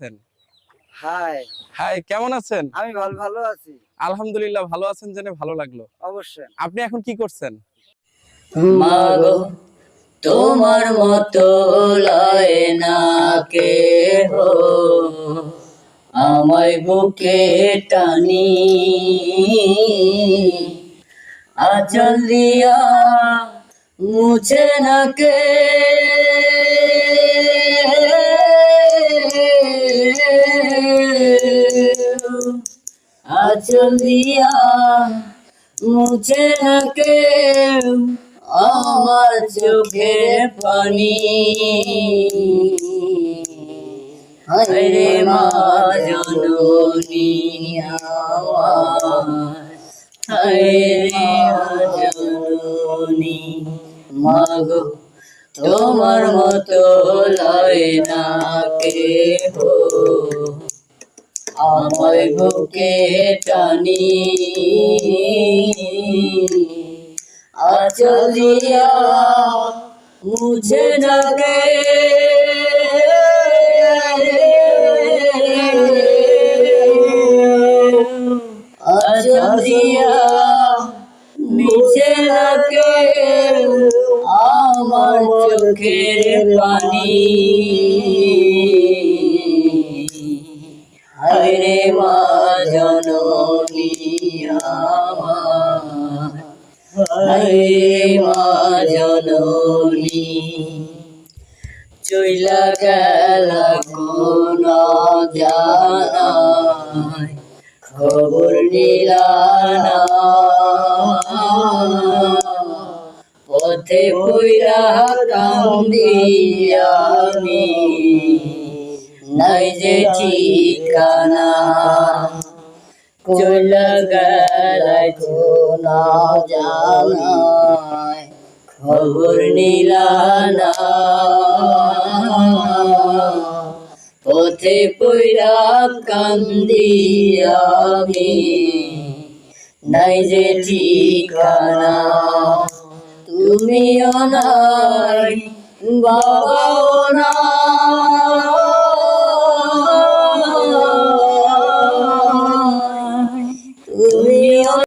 আছেন? High. High কেমন আছেন? আমি ভালো ভালো আছি। আলহামদুলিল্লাহ ভালো আছেন জেনে ভালো লাগল। অবশ্যই। আপনি এখন কি করছেন? মাগো তোমার মতো লয় না কে হো আমায় বুকে টানি। আচল দিয়া মুছে না কে। আচল দিয়া মুছে কেউ আমার চোখে পানি। হরে মা জননী আমার। হরে জননী, মাগো, তোমার মতো লয় না কে হো আমায় বুকে টানি। আচলিয়া মুঝে নাগে আচলিয়া মিছে লাগে আমার চোখের পানি। মা জননী হরে মা জননী চইলা গেল কোন জানাই খবর নিলানা পথে পইরা কান্দি নাই যে ঠিকানা চলে গেলাই না জানাই খবর নিলানা পথে পইরা কান্দি আমি নাই যে ঠিকানা তুমিও নাই বাবাও নাই।